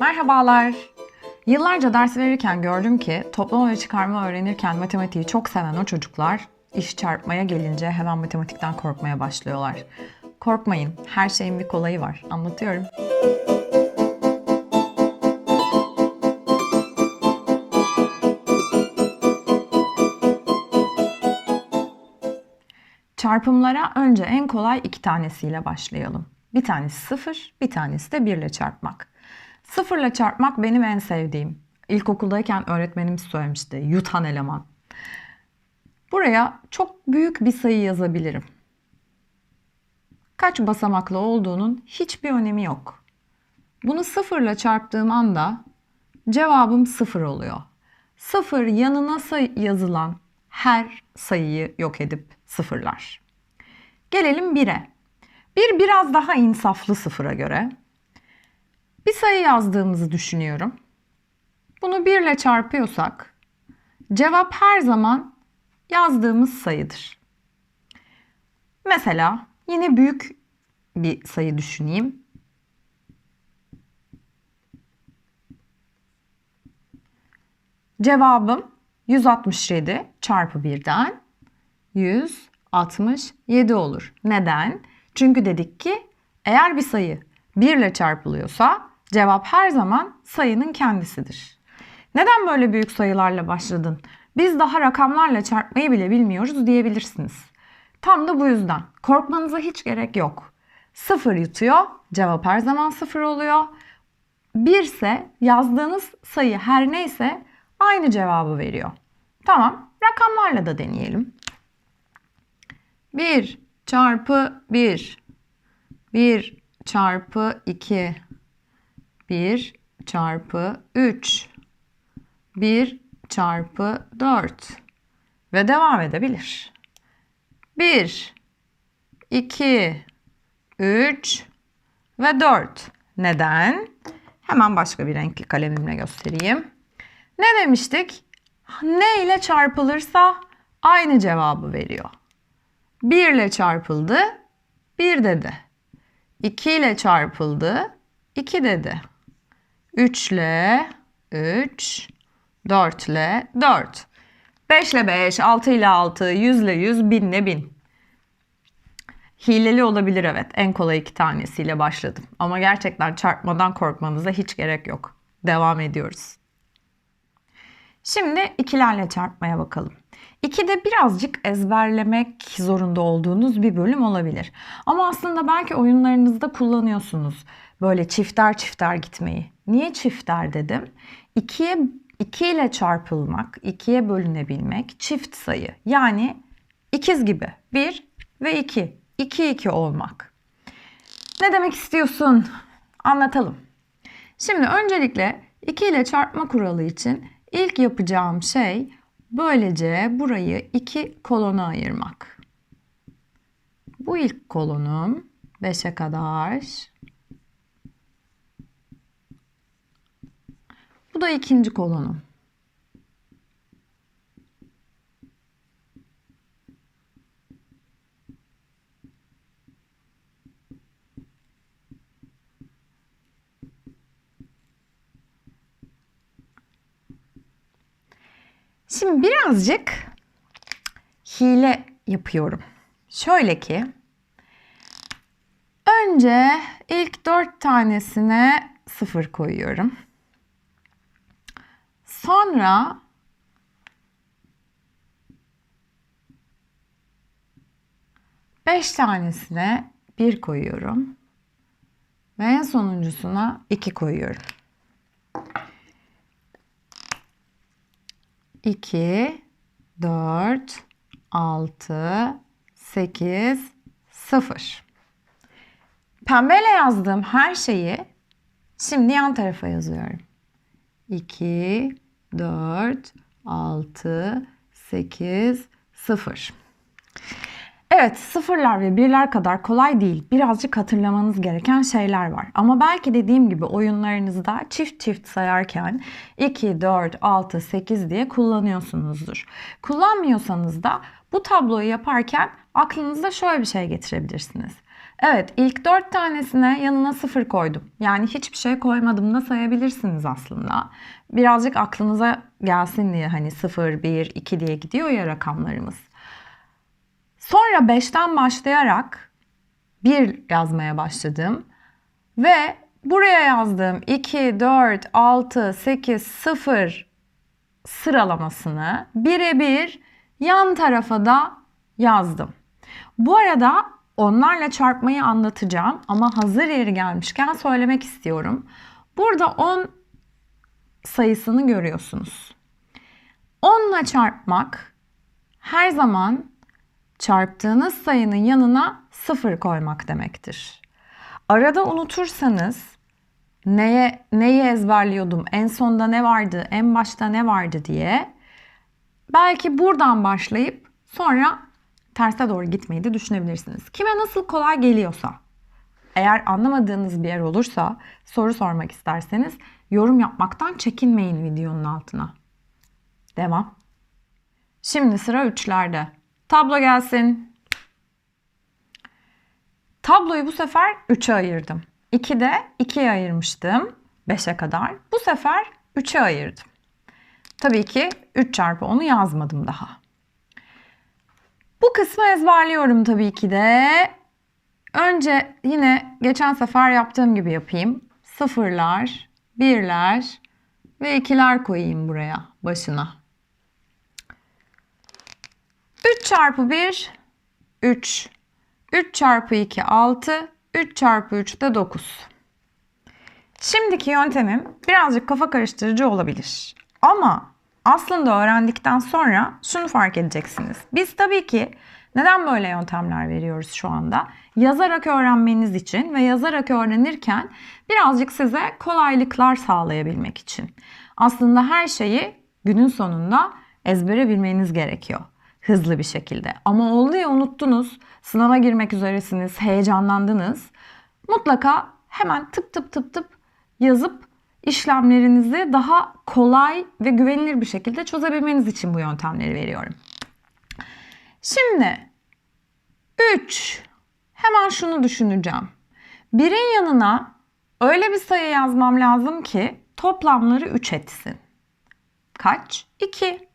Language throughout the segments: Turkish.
Merhabalar. Yıllarca ders verirken gördüm ki toplama ve çıkarma öğrenirken matematiği çok seven o çocuklar iş çarpmaya gelince hemen matematikten korkmaya başlıyorlar. Korkmayın, her şeyin bir kolayı var. Anlatıyorum. Çarpımlara önce en kolay iki tanesiyle başlayalım. Bir tanesi sıfır, bir tanesi de birle çarpmak. Sıfırla çarpmak benim en sevdiğim. İlkokuldayken öğretmenimiz söylemişti. Yutan eleman. Buraya çok büyük bir sayı yazabilirim. Kaç basamaklı olduğunun hiçbir önemi yok. Bunu sıfırla çarptığım anda cevabım sıfır oluyor. Sıfır yanına yazılan her sayıyı yok edip sıfırlar. Gelelim 1'e. Bir biraz daha insaflı sıfıra göre. Bir sayı yazdığımızı düşünüyorum. Bunu 1 ile çarpıyorsak cevap her zaman yazdığımız sayıdır. Mesela yine büyük bir sayı düşüneyim. Cevabım 167 çarpı 1'den 167 olur. Neden? Çünkü dedik ki eğer bir sayı 1 ile çarpılıyorsa cevap her zaman sayının kendisidir. Neden böyle büyük sayılarla başladın? Biz daha rakamlarla çarpmayı bile bilmiyoruz diyebilirsiniz. Tam da bu yüzden. Korkmanıza hiç gerek yok. Sıfır yutuyor, cevap her zaman sıfır oluyor. Bir ise yazdığınız sayı her neyse aynı cevabı veriyor. Tamam, rakamlarla da deneyelim. 1 çarpı 1, 1 çarpı 2, 1 çarpı 3, 1 çarpı 4 ve devam edebilir. 1, 2, 3 ve 4. Neden? Hemen başka bir renkli kalemimle göstereyim. Ne demiştik? Ne ile çarpılırsa aynı cevabı veriyor. 1 ile çarpıldı, 1 dedi. 2 ile çarpıldı, 2 dedi. 3 ile 3, 4 ile 4. 5 ile 5, 6 ile 6, 100 ile 100, 1000 ile 1000. Hileli olabilir evet. En kolay iki tanesiyle başladım. Ama gerçekten çarpmadan korkmanıza hiç gerek yok. Devam ediyoruz. Şimdi ikilerle çarpmaya bakalım. İki de birazcık ezberlemek zorunda olduğunuz bir bölüm olabilir. Ama aslında belki oyunlarınızda kullanıyorsunuz böyle çifter çifter gitmeyi. Niye çifter dedim? İkiye 2 ile çarpılmak, ikiye bölünebilmek çift sayı. Yani ikiz gibi. 1 ve 2. 2 2 olmak. Ne demek istiyorsun? Anlatalım. Şimdi öncelikle 2 ile çarpma kuralı için ilk yapacağım şey böylece burayı iki kolona ayırmak. Bu ilk kolonum 5'e kadar. Bu da ikinci kolonum. Şimdi birazcık hile yapıyorum. Şöyle ki önce ilk dört tanesine sıfır koyuyorum. Sonra beş tanesine bir koyuyorum. Ve en sonuncusuna iki koyuyorum. 2, 4, 6, 8, 0. Pembeyle yazdığım her şeyi şimdi yan tarafa yazıyorum. 2, 4, 6, 8, 0. Evet, sıfırlar ve birler kadar kolay değil. Birazcık hatırlamanız gereken şeyler var. Ama belki dediğim gibi oyunlarınızda çift çift sayarken 2, 4, 6, 8 diye kullanıyorsunuzdur. Kullanmıyorsanız da bu tabloyu yaparken aklınıza şöyle bir şey getirebilirsiniz. Evet ilk 4 tanesine yanına 0 koydum. Yani hiçbir şey koymadım da sayabilirsiniz aslında. Birazcık aklınıza gelsin diye hani 0, 1, 2 diye gidiyor ya rakamlarımız. Sonra 5'ten başlayarak 1 yazmaya başladım. Ve buraya yazdığım 2, 4, 6, 8, 0 sıralamasını birebir yan tarafa da yazdım. Bu arada onlarla çarpmayı anlatacağım ama hazır yeri gelmişken söylemek istiyorum. Burada 10 sayısını görüyorsunuz. 10 ile çarpmak her zaman çarptığınız sayının yanına 0 koymak demektir. Arada unutursanız neye neyi ezberliyordum, en sonda ne vardı, en başta ne vardı diye belki buradan başlayıp sonra terse doğru gitmeyi de düşünebilirsiniz. Kime nasıl kolay geliyorsa. Eğer anlamadığınız bir yer olursa soru sormak isterseniz yorum yapmaktan çekinmeyin videonun altına. Devam. Şimdi sıra üçlerde. Tablo gelsin. Tabloyu bu sefer 3'e ayırdım. 2'de 2'ye ayırmıştım 5'e kadar. Bu sefer 3'e ayırdım. Tabii ki 3 çarpı 10'u yazmadım daha. Bu kısmı ezberliyorum tabii ki de. Önce yine geçen sefer yaptığım gibi yapayım. Sıfırlar, birler ve ikiler koyayım buraya başına. 3 çarpı 1 3. 3 çarpı 2 6. 3 çarpı 3 de 9. Şimdiki yöntemim birazcık kafa karıştırıcı olabilir. Ama aslında öğrendikten sonra şunu fark edeceksiniz. Biz tabii ki neden böyle yöntemler veriyoruz şu anda? Yazarak öğrenmeniz için ve yazarak öğrenirken birazcık size kolaylıklar sağlayabilmek için. Aslında her şeyi günün sonunda ezbere bilmeniz gerekiyor hızlı bir şekilde. Ama oldu ya unuttunuz, sınava girmek üzeresiniz, heyecanlandınız. Mutlaka hemen tıp tıp tıp tıp yazıp işlemlerinizi daha kolay ve güvenilir bir şekilde çözebilmeniz için bu yöntemleri veriyorum. Şimdi 3. Hemen şunu düşüneceğim. Birin yanına öyle bir sayı yazmam lazım ki toplamları 3 etsin. Kaç? 2.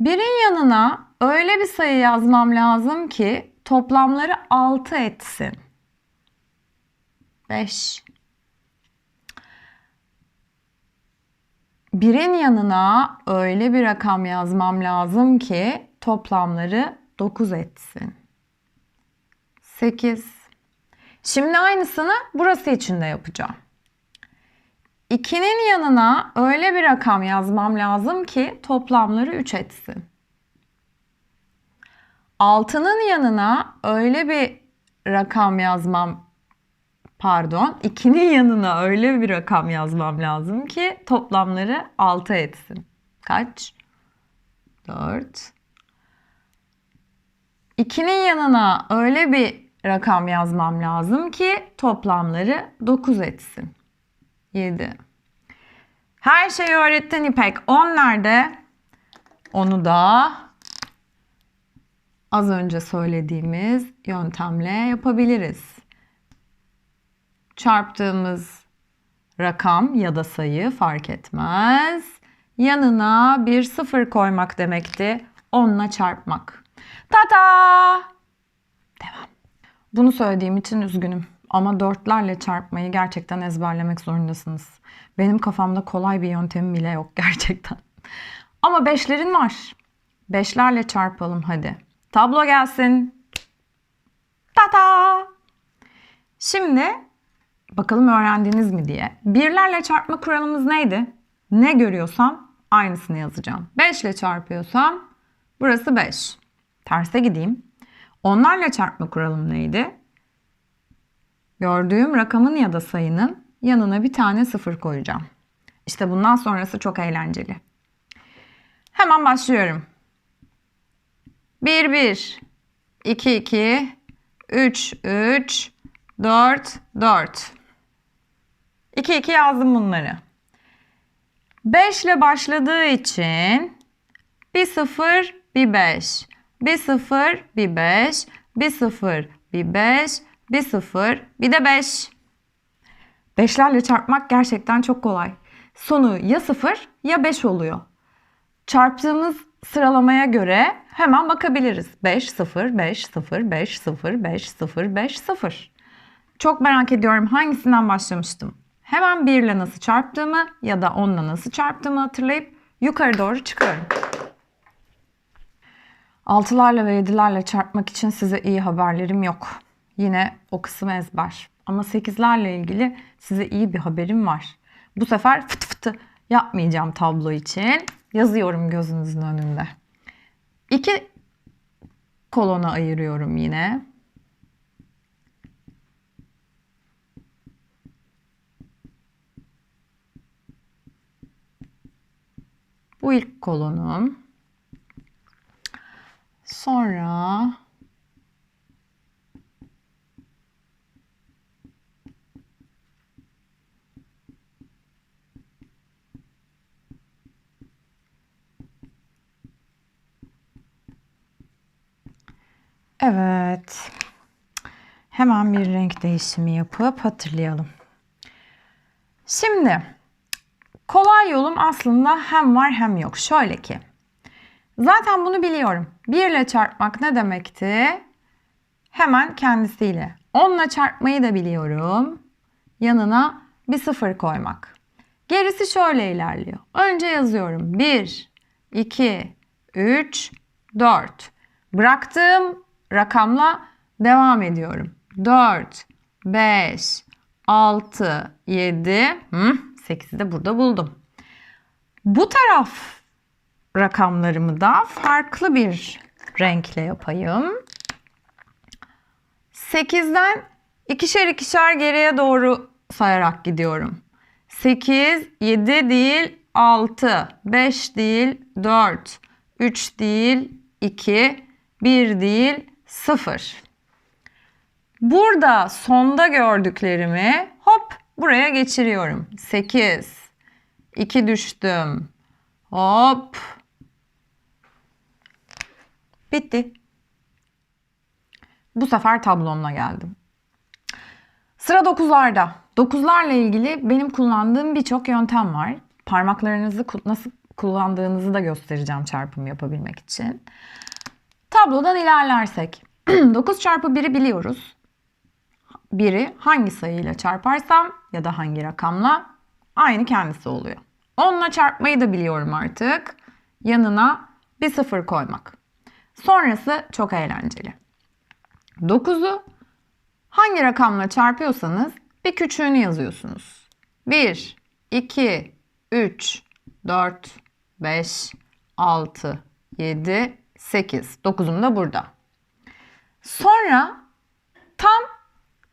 Birin yanına öyle bir sayı yazmam lazım ki toplamları 6 etsin. 5. Birin yanına öyle bir rakam yazmam lazım ki toplamları 9 etsin. 8. Şimdi aynısını burası için de yapacağım. 2'nin yanına öyle bir rakam yazmam lazım ki toplamları 3 etsin. 6'nın yanına öyle bir rakam yazmam pardon 2'nin yanına öyle bir rakam yazmam lazım ki toplamları 6 etsin. Kaç? 4. 2'nin yanına öyle bir rakam yazmam lazım ki toplamları 9 etsin. 7. Her şeyi öğrettin İpek. 10 nerede? Onu da az önce söylediğimiz yöntemle yapabiliriz. Çarptığımız rakam ya da sayı fark etmez. Yanına bir sıfır koymak demekti. 10'la çarpmak. Tata! Devam. Bunu söylediğim için üzgünüm. Ama dörtlerle çarpmayı gerçekten ezberlemek zorundasınız. Benim kafamda kolay bir yöntemi bile yok gerçekten. Ama beşlerin var. Beşlerle çarpalım hadi. Tablo gelsin. Tata! Şimdi bakalım öğrendiniz mi diye. Birlerle çarpma kuralımız neydi? Ne görüyorsam aynısını yazacağım. 5 ile çarpıyorsam burası 5. Terse gideyim. Onlarla çarpma kuralım neydi? Gördüğüm rakamın ya da sayının yanına bir tane sıfır koyacağım. İşte bundan sonrası çok eğlenceli. Hemen başlıyorum. 1 1 2 2 3 3 4 4 2 2 yazdım bunları. 5 ile başladığı için bir 0 bir 5 bir 0 bir 5 bir 0, bir 5, bir 0, bir de 5. Beşlerle çarpmak gerçekten çok kolay. Sonu ya 0 ya 5 oluyor. Çarptığımız sıralamaya göre hemen bakabiliriz. 5, 0, 5, 0, 5, 0, 5, 0, 5, 0. Çok merak ediyorum hangisinden başlamıştım. Hemen 1 ile nasıl çarptığımı ya da 10 ile nasıl çarptığımı hatırlayıp yukarı doğru çıkıyorum. Altılarla ve yedilerle çarpmak için size iyi haberlerim yok. Yine o kısım ezber. Ama sekizlerle ilgili size iyi bir haberim var. Bu sefer fıtı fıtı yapmayacağım tablo için. Yazıyorum gözünüzün önünde. İki kolona ayırıyorum yine. Bu ilk kolonum. Sonra Evet. Hemen bir renk değişimi yapıp hatırlayalım. Şimdi kolay yolum aslında hem var hem yok. Şöyle ki Zaten bunu biliyorum. 1 ile çarpmak ne demekti? Hemen kendisiyle. 10 ile çarpmayı da biliyorum. Yanına bir sıfır koymak. Gerisi şöyle ilerliyor. Önce yazıyorum. 1, 2, 3, 4. Bıraktığım rakamla devam ediyorum. 4, 5, 6, 7, 8'i de burada buldum. Bu taraf rakamlarımı da farklı bir renkle yapayım. 8'den ikişer ikişer geriye doğru sayarak gidiyorum. 8, 7 değil 6, 5 değil 4, 3 değil 2, 1 değil 0. Burada sonda gördüklerimi hop buraya geçiriyorum. 8, 2 düştüm. Hop Bitti. Bu sefer tablomla geldim. Sıra dokuzlarda. Dokuzlarla ilgili benim kullandığım birçok yöntem var. Parmaklarınızı nasıl kullandığınızı da göstereceğim çarpım yapabilmek için. Tablodan ilerlersek. 9 çarpı 1'i biliyoruz. 1'i hangi sayıyla çarparsam ya da hangi rakamla aynı kendisi oluyor. 10'la çarpmayı da biliyorum artık. Yanına bir sıfır koymak. Sonrası çok eğlenceli. 9'u hangi rakamla çarpıyorsanız bir küçüğünü yazıyorsunuz. 1, 2, 3, 4, 5, 6, 7, 8. 9'um da burada. Sonra tam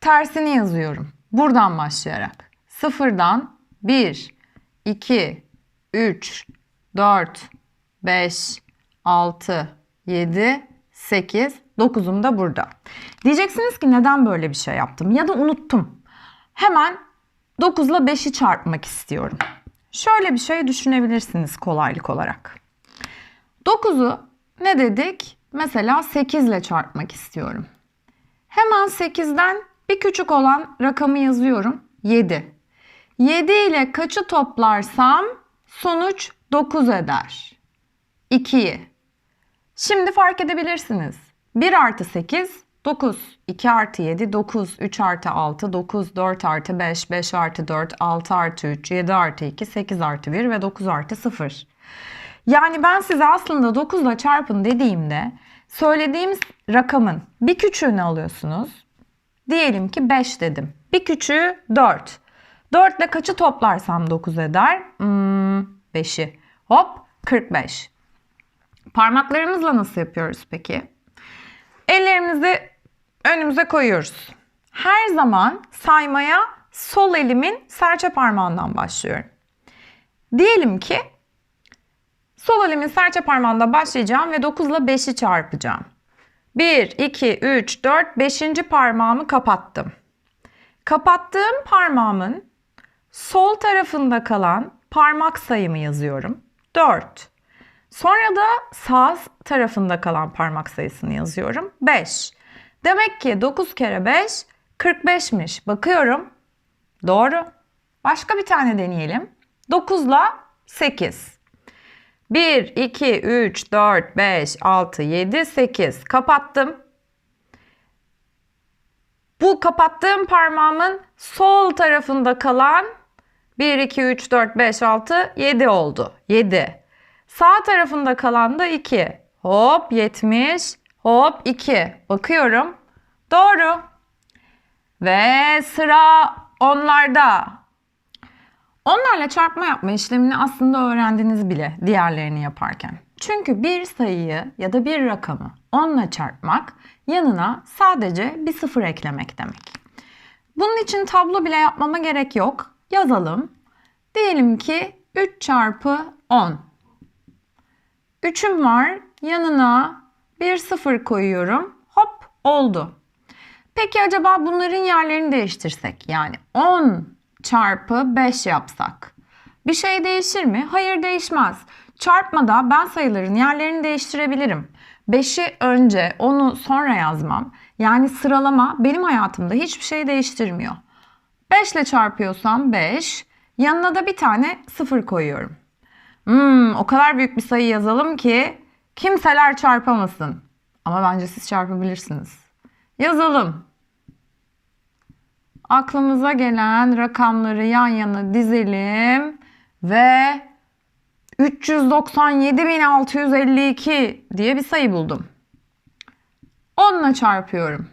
tersini yazıyorum. Buradan başlayarak. Sıfırdan 1, 2, 3, 4, 5, 6, 7, 8, 9'um da burada. Diyeceksiniz ki neden böyle bir şey yaptım ya da unuttum. Hemen 9 ile 5'i çarpmak istiyorum. Şöyle bir şey düşünebilirsiniz kolaylık olarak. 9'u ne dedik? Mesela 8 ile çarpmak istiyorum. Hemen 8'den bir küçük olan rakamı yazıyorum. 7. 7 ile kaçı toplarsam sonuç 9 eder. 2'yi Şimdi fark edebilirsiniz. 1 artı 8 9, 2 artı 7 9, 3 artı 6 9, 4 artı 5 5 artı 4 6 artı 3 7 artı 2 8 artı 1 ve 9 artı 0. Yani ben size aslında 9 ile çarpın dediğimde söylediğim rakamın bir küçüğünü alıyorsunuz. Diyelim ki 5 dedim. Bir küçüğü 4. 4 ile kaçı toplarsam 9 eder? Hmm, 5'i. Hop 45. Parmaklarımızla nasıl yapıyoruz peki? Ellerimizi önümüze koyuyoruz. Her zaman saymaya sol elimin serçe parmağından başlıyorum. Diyelim ki sol elimin serçe parmağında başlayacağım ve 9 ile 5'i çarpacağım. 1, 2, 3, 4, 5. parmağımı kapattım. Kapattığım parmağımın sol tarafında kalan parmak sayımı yazıyorum. 4. Sonra da sağ tarafında kalan parmak sayısını yazıyorum. 5. Demek ki 9 kere 5 45'miş. Bakıyorum. Doğru. Başka bir tane deneyelim. 9 ile 8. 1, 2, 3, 4, 5, 6, 7, 8. Kapattım. Bu kapattığım parmağımın sol tarafında kalan 1, 2, 3, 4, 5, 6, 7 oldu. 7. Sağ tarafında kalan da 2. Hop 70. Hop 2. Bakıyorum. Doğru. Ve sıra onlarda. Onlarla çarpma yapma işlemini aslında öğrendiniz bile diğerlerini yaparken. Çünkü bir sayıyı ya da bir rakamı onla çarpmak yanına sadece bir sıfır eklemek demek. Bunun için tablo bile yapmama gerek yok. Yazalım. Diyelim ki 3 çarpı 10. 3'üm var. Yanına bir sıfır koyuyorum. Hop oldu. Peki acaba bunların yerlerini değiştirsek? Yani 10 çarpı 5 yapsak. Bir şey değişir mi? Hayır değişmez. Çarpmada ben sayıların yerlerini değiştirebilirim. 5'i önce, 10'u sonra yazmam. Yani sıralama benim hayatımda hiçbir şey değiştirmiyor. 5 ile çarpıyorsam 5, yanına da bir tane 0 koyuyorum. Hmm, o kadar büyük bir sayı yazalım ki kimseler çarpamasın. Ama bence siz çarpabilirsiniz. Yazalım. Aklımıza gelen rakamları yan yana dizelim ve 397.652 diye bir sayı buldum. Onunla çarpıyorum.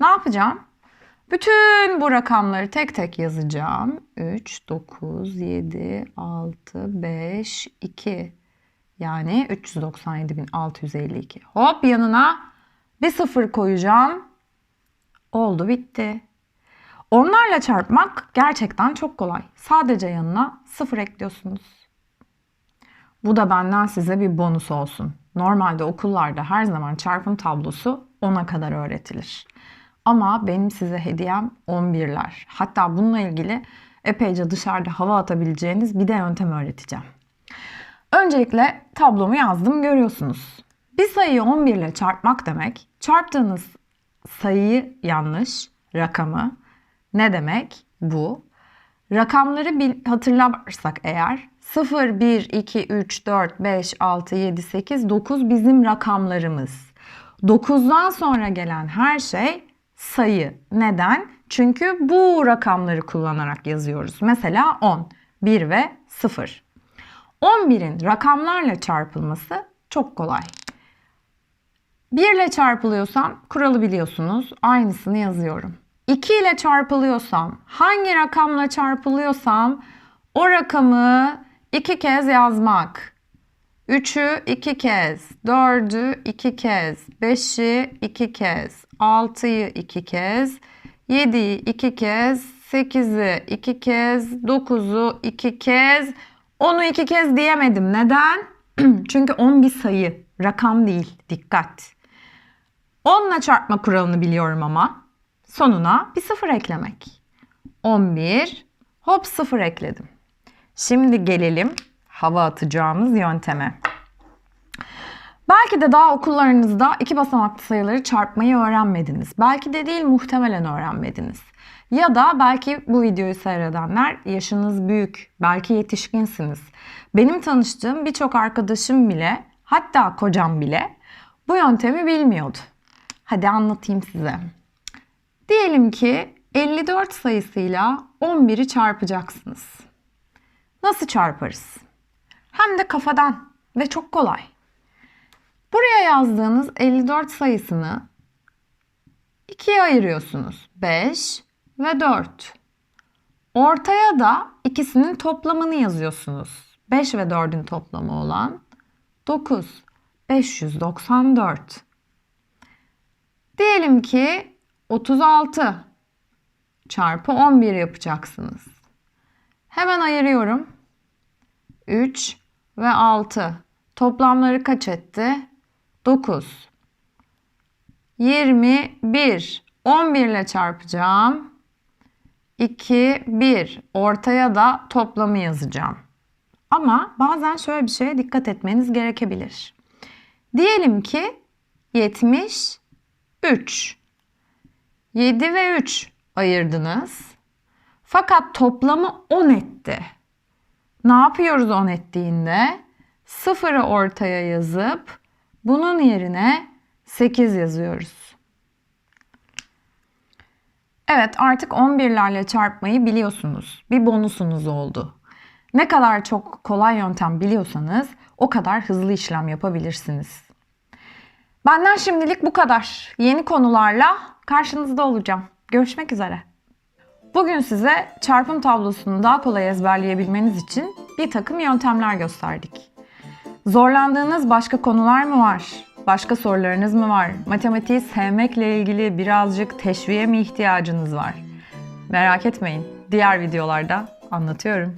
Ne yapacağım? Bütün bu rakamları tek tek yazacağım. 3, 9, 7, 6, 5, 2. Yani 397.652. Hop yanına bir sıfır koyacağım. Oldu bitti. Onlarla çarpmak gerçekten çok kolay. Sadece yanına sıfır ekliyorsunuz. Bu da benden size bir bonus olsun. Normalde okullarda her zaman çarpım tablosu 10'a kadar öğretilir. Ama benim size hediyem 11'ler. Hatta bununla ilgili epeyce dışarıda hava atabileceğiniz bir de yöntem öğreteceğim. Öncelikle tablomu yazdım görüyorsunuz. Bir sayıyı 11 ile çarpmak demek çarptığınız sayıyı yanlış, rakamı ne demek bu? Rakamları bil, hatırlarsak eğer 0, 1, 2, 3, 4, 5, 6, 7, 8, 9 bizim rakamlarımız. 9'dan sonra gelen her şey sayı. Neden? Çünkü bu rakamları kullanarak yazıyoruz. Mesela 10, 1 ve 0. 11'in rakamlarla çarpılması çok kolay. 1 ile çarpılıyorsam kuralı biliyorsunuz. Aynısını yazıyorum. 2 ile çarpılıyorsam, hangi rakamla çarpılıyorsam o rakamı iki kez yazmak. 3'ü iki kez, 4'ü iki kez, 5'i iki kez, 6'yı iki kez, 7'yi iki kez, 8'i iki kez, 9'u iki kez, 10'u iki kez diyemedim. Neden? Çünkü 10 bir sayı, rakam değil. Dikkat. 10 ile çarpma kuralını biliyorum ama sonuna bir sıfır eklemek. 11, hop sıfır ekledim. Şimdi gelelim hava atacağımız yönteme. Belki de daha okullarınızda iki basamaklı sayıları çarpmayı öğrenmediniz. Belki de değil muhtemelen öğrenmediniz. Ya da belki bu videoyu seyredenler yaşınız büyük, belki yetişkinsiniz. Benim tanıştığım birçok arkadaşım bile, hatta kocam bile bu yöntemi bilmiyordu. Hadi anlatayım size. Diyelim ki 54 sayısıyla 11'i çarpacaksınız. Nasıl çarparız? Hem de kafadan ve çok kolay. Buraya yazdığınız 54 sayısını ikiye ayırıyorsunuz. 5 ve 4. Ortaya da ikisinin toplamını yazıyorsunuz. 5 ve 4'ün toplamı olan 9. 594. Diyelim ki 36 çarpı 11 yapacaksınız. Hemen ayırıyorum. 3 ve 6. Toplamları kaç etti? 9. 21. 11 ile çarpacağım. 2, 1. Ortaya da toplamı yazacağım. Ama bazen şöyle bir şeye dikkat etmeniz gerekebilir. Diyelim ki 73. 7 ve 3 ayırdınız. Fakat toplamı 10 etti. Ne yapıyoruz 10 ettiğinde? Sıfırı ortaya yazıp bunun yerine 8 yazıyoruz. Evet artık 11'lerle çarpmayı biliyorsunuz. Bir bonusunuz oldu. Ne kadar çok kolay yöntem biliyorsanız o kadar hızlı işlem yapabilirsiniz. Benden şimdilik bu kadar. Yeni konularla karşınızda olacağım. Görüşmek üzere. Bugün size çarpım tablosunu daha kolay ezberleyebilmeniz için bir takım yöntemler gösterdik. Zorlandığınız başka konular mı var? Başka sorularınız mı var? Matematiği sevmekle ilgili birazcık teşviğe mi ihtiyacınız var? Merak etmeyin. Diğer videolarda anlatıyorum.